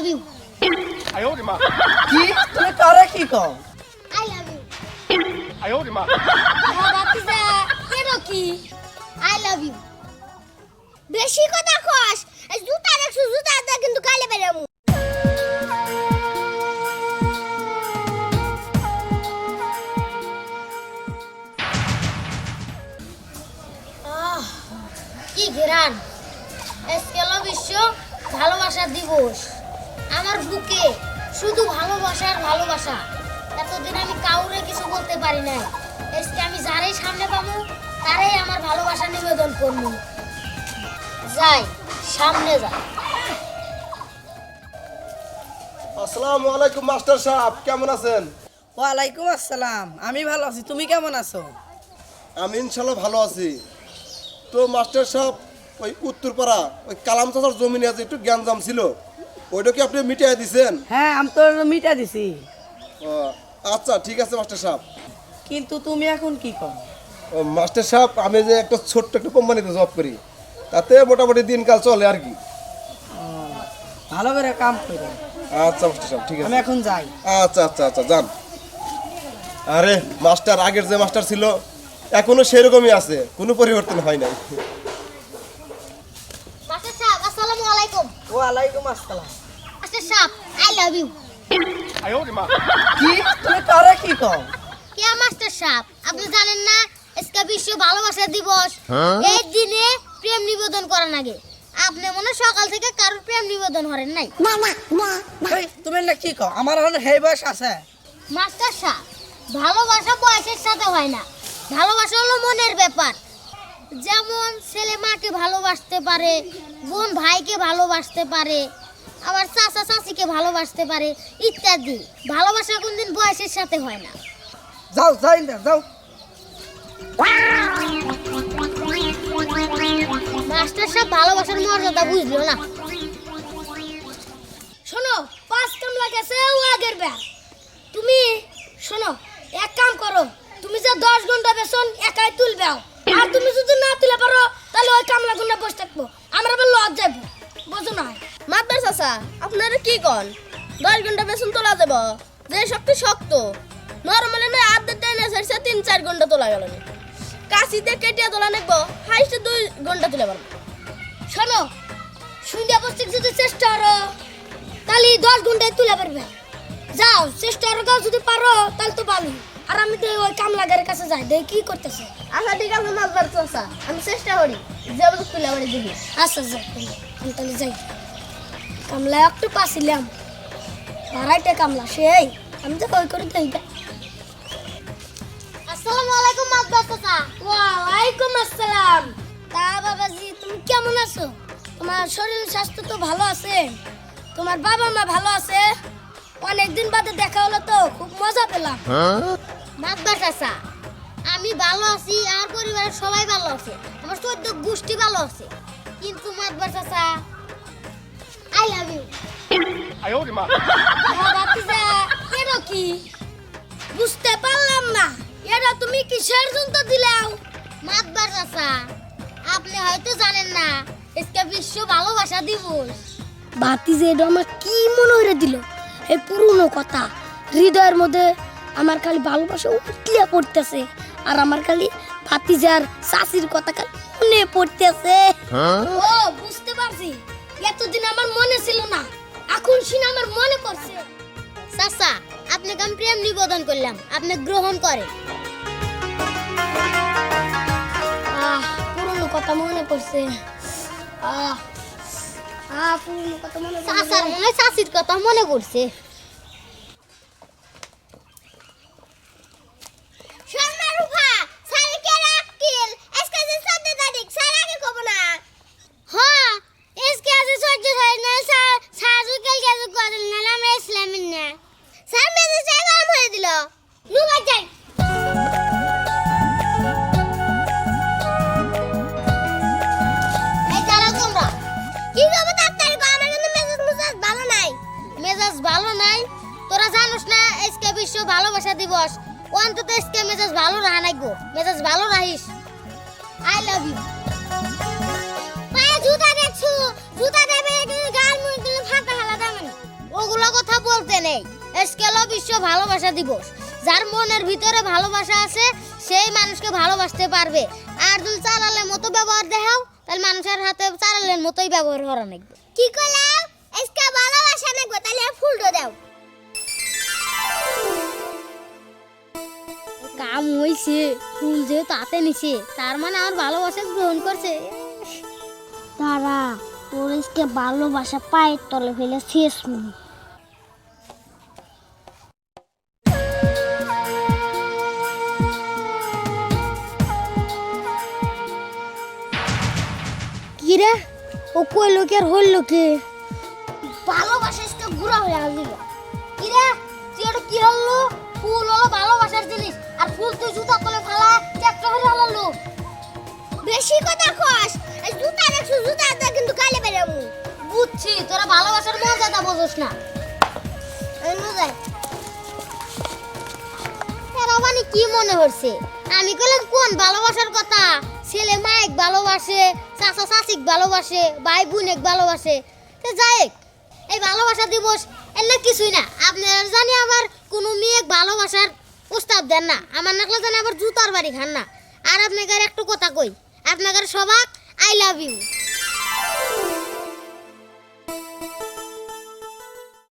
love you. Αι όρι μα. Τι, τι καρέ χίκο. I love you. Αι όρι μα. Αγαπητέ, δεν οκεί. I love you. Δε σήκω τα χώρας. Ας δούτα να ξουζούτα ε, να δέκουν το κάλεπερα μου. Κι γυράν, εσκελώ βυσσό, θα λόγω σαν τίγους. আমার বুকে শুধু ভালোবাসার ভালোবাসা। এতদিন আমি কাউরে কিছু বলতে পারি নাই। আজকে আমি যারাই সামনে পাবো তারাই আমার ভালোবাসা নিবেদন করব। যাই সামনে যাই। আসসালামু আলাইকুম মাস্টার সাহেব কেমন আছেন? ওয়ালাইকুম আসসালাম আমি ভালো আছি তুমি কেমন আছো? আমি ইনশাল্লাহ ভালো আছি। তো মাস্টার সাহেব ওই উত্তরপাড়া ওই কালাম চাচার জমিনে আছে একটু জ্ঞানজাম ছিল ওইটা কি আপনি মিটিয়ে দিছেন? হ্যাঁ আমি তো মিটা দিছি। ও, আচ্ছা ঠিক আছে মাস্টার সাহেব। কিন্তু তুমি এখন কি কর? ও, মাস্টার সাহেব আমি যে একটা ছোট্ট একটা কোম্পানিতে জব করি তাতে মোটামুটি দিনকাল চলে আর কি। ভালো করে কাম করো। আচ্ছা মাস্টার সাহেব ঠিক আমি আছে এখন যাই। আচ্ছা আচ্ছা আচ্ছা যান। আরে মাস্টার আগের যে মাস্টার ছিল এখনও সেরকমই আছে কোনো পরিবর্তন হয় নাই। মাস্টার সাহেব আসসালামু আলাইকুম। ওয়ালাইকুম আসসালাম। মাস্টার সাপ আই লাভ ইউ কি? তুমি তারা কি কও? কে মাস্টার সাপ আপনি জানেন না আজকে বিশ্ব ভালোবাসা দিবস। হ্যাঁ? এই দিনে প্রেম নিবেদন করা লাগে আপনি মনে সকাল থেকে কারোর প্রেম নিবেদন করেন নাই। না মা তুমি না কি কও? আমার এখন হেই বয়স আছে। মাস্টার সাহেব ভালোবাসা বয়সের সাথে হয় না। ভালোবাসা হলো মনের ব্যাপার। যেমন ছেলে মাকে ভালোবাসতে পারে বোন ভাইকে ভালোবাসতে পারে আবার চাচা চাচিকে ভালোবাসতে পারে ইত্যাদি। ভালোবাসা কোনদিন বয়সের সাথে হয় না। যাও যাই না যাও। মাস্টার সাহেব ভালোবাসার মর্যাদা বুঝলো না। শোনো পাঁচ কামলা গেছে ও আগের ব্যাগ। তুমি শোনো এক কাম করো তুমি যে দশ ঘণ্টা বেসন একাই তুলবে। আর তুমি যদি না তুলে পারো তাহলে ওই কামলা গুন্ডা বসে থাকব। চাচা আপনারা কি কন? দশ ঘণ্টা বেতন তোলা যাব যে শক্তি শক্ত। নরমালি না আধা টাইনে সারছে তিন চার ঘণ্টা তোলা গেল না। কাশিতে কেটিয়া তোলা নেব হাইস্টে দুই ঘণ্টা তুলে পারব শোনো সন্ধ্যা বসতে যদি চেষ্টা করো তাহলে দশ ঘন্টায় তুলে পারবে। যাও চেষ্টা করো যদি পারো তাহলে তো ভালো আর আমি তো ওই কামলাগারের কাছে যাই দেখি কি করতেছে। আচ্ছা ঠিক আছে মাতবার চাচা আমি চেষ্টা করি যে তুলে পারি দেখি আচ্ছা যাই আমি তাহলে যাই। কামলা একটু পাছিলাম আড়াইটা কামলা সেই আমি তো কই করে দেই আসসালামু আলাইকুম মাদবা চাচা ওয়ালাইকুম আসসালাম। তা বাবাজি তুমি কেমন আছো? তোমার শরীর স্বাস্থ্য তো ভালো আছে। তোমার বাবা মা ভালো আছে? অনেকদিন বাদে দেখা হলো তো খুব মজা পেলাম। মাদবা চাচা আমি ভালো আছি আর পরিবারের সবাই ভালো আছে। আমার চোদ্দ গোষ্ঠী ভালো আছে। কিন্তু মাদবা চাচা লাভ ইউ আয় ওরে মা বাতিজা এটা কি বুঝতে পারলাম না এটা তুমি কিসের জন্য দিলাও মাতবার চাচা আপনি হয়তো জানেন না। আজকে বিশ্ব ভালোবাসা দিবস। বাতিজা এটা আমার কি মনে হয়ে দিল? এই পুরনো কথা। হৃদয়ের মধ্যে আমার খালি ভালোবাসা উঠলিয়া পড়তেছে। আর আমার খালি ভাতিজার চাচির কথা খালি মনে পড়তেছে। হ্যাঁ? ও বুঝতে পারছি। এতদিন আমার মনে ছিল না। এখন শুনে আমার মনে পড়ছে। চাচা আপনি আমি প্রেম নিবেদন করলাম। আপনি গ্রহণ করে আহ পুরনো কথা মনে পড়ছে। আহ আহ পুরনো কথা মনে চাচার মনে চাচির কথা মনে পড়ছে। দিবস অন্তত আজকে মেজাজ ভালো নাই গো। মেজাজ ভালো রাখিস। আই লাভ ইউ পায়ে জুতা দেখছ? জুতা দেবে গাল মুড়ি দিলে হালা দাম নেই। আজকে বিশ্ব ভালোবাসা দিবস। যার মনের ভিতরে ভালোবাসা আছে, সেই মানুষকে ভালোবাসতে পারবে। আর যদি চালালের মতো ব্যবহার দেখাও, তাহলে মানুষের হাতে চালালের মতোই ব্যবহার করা নাকবে কি কইলাও আজকে ভালোবাসা নাকবে তাহলে ফুলটো দাও। কাম ফুল যে তাতে নিছে, তার মানে আমার ভালোবাসা গ্রহণ করছে। তারা পরিসকে ভালোবাসা পায়ের তলে ফেলে শেষ মুনি। কি রে? ও কইলো কি আর হইল কি? ভালোবাসা গুড়া হয়ে আসিল। কি রে? তুই কি হলো ফুল হলো ভালোবাসার জিনিস। আর ফুল তুই জুতা তলে ফেলা একটা হলে হলো বেশি কথা কস এই জুতা দেখছ জুতা দা কিন্তু কালে বেরামু বুঝছি তোরা ভালোবাসার মজাটা বুঝছ না। এই এরা মানে কি মনে হচ্ছে? আমি কইলাম কোন ভালোবাসার কথা? ছেলে মায়েক ভালোবাসে চাচা চাচিক ভালোবাসে ভাই বোনেক ভালোবাসে। তো যাই এই ভালোবাসা দিবস এলে কিছুই না। আপনারা জানি আবার কোনো মেয়েক ভালোবাসার প্রস্তাব দেন না, আমার নাকলে যেন আবার জুতার বাড়ি খান না। আর আপনাকে একটু কথা কই, আপনাকে সবাক আই লাভ ইউ।